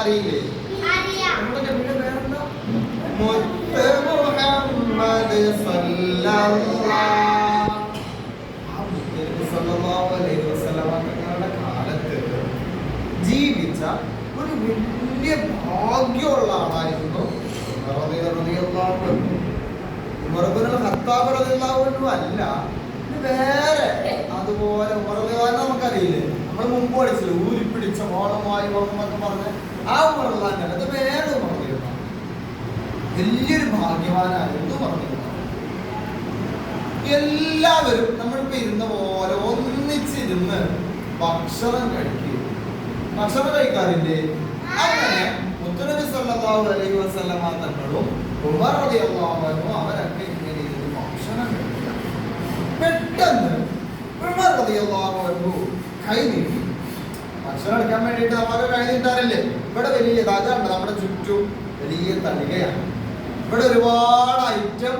അറിയില്ലേ? നമ്മുടെ നബിയുടെ പേരെന്താ? മുഹമ്മദ് നബി വസല്ലമ തങ്ങളുടെ കാലത്ത് ജീവിച്ച ഒരു വലിയ ഭാഗ്യമുള്ള ആളായിരുന്നു ഉമർ റളിയല്ലാഹു അൻഹു. ഉമർ ഇബ്നുൽ ഖത്താബ് റളിയല്ലാഹു അല്ല വേറെ. അതുപോലെ ഉമർ റളിയല്ലാഹു നമ്മൾ മുമ്പ് പഠിച്ചില്ലേ ഊരി പിടിച്ച ഓണമായി ഓണമെന്നൊക്കെ പറഞ്ഞ് ആ വെള്ളം അത് വേറെ പറഞ്ഞിരുന്നു. വലിയൊരു ഭാഗ്യവാനായിരുന്നു പറഞ്ഞു എല്ലാവരും നമ്മളിപ്പോ ഇരുന്ന പോലെ ഒന്നിച്ചിരുന്ന് ഭക്ഷണം കഴിക്കുക ഭക്ഷണം കഴിക്കാറില്ലേ? അങ്ങനെ മുത്തനബി സല്ലല്ലാഹു അലൈഹി വസല്ലമ തങ്ങളും ഉമർ റളിയല്ലാഹു അൻഹു അവരൊക്കെ ഇങ്ങനെ ഇരുന്ന് ഭക്ഷണം കഴിക്കുക പെട്ടെന്ന് ഉമർ റളിയല്ലാഹു അൻഹു കൈ ഭക്ഷണം എടുക്കാൻ വേണ്ടിയിട്ട് നമ്മളൊക്കെ കൈ നീട്ടാറില്ലേ ഇവിടെ വലിയ അതാണ് നമ്മുടെ ചുറ്റും വലിയ തളികയാണ് ഇവിടെ ഒരുപാട് ഐറ്റം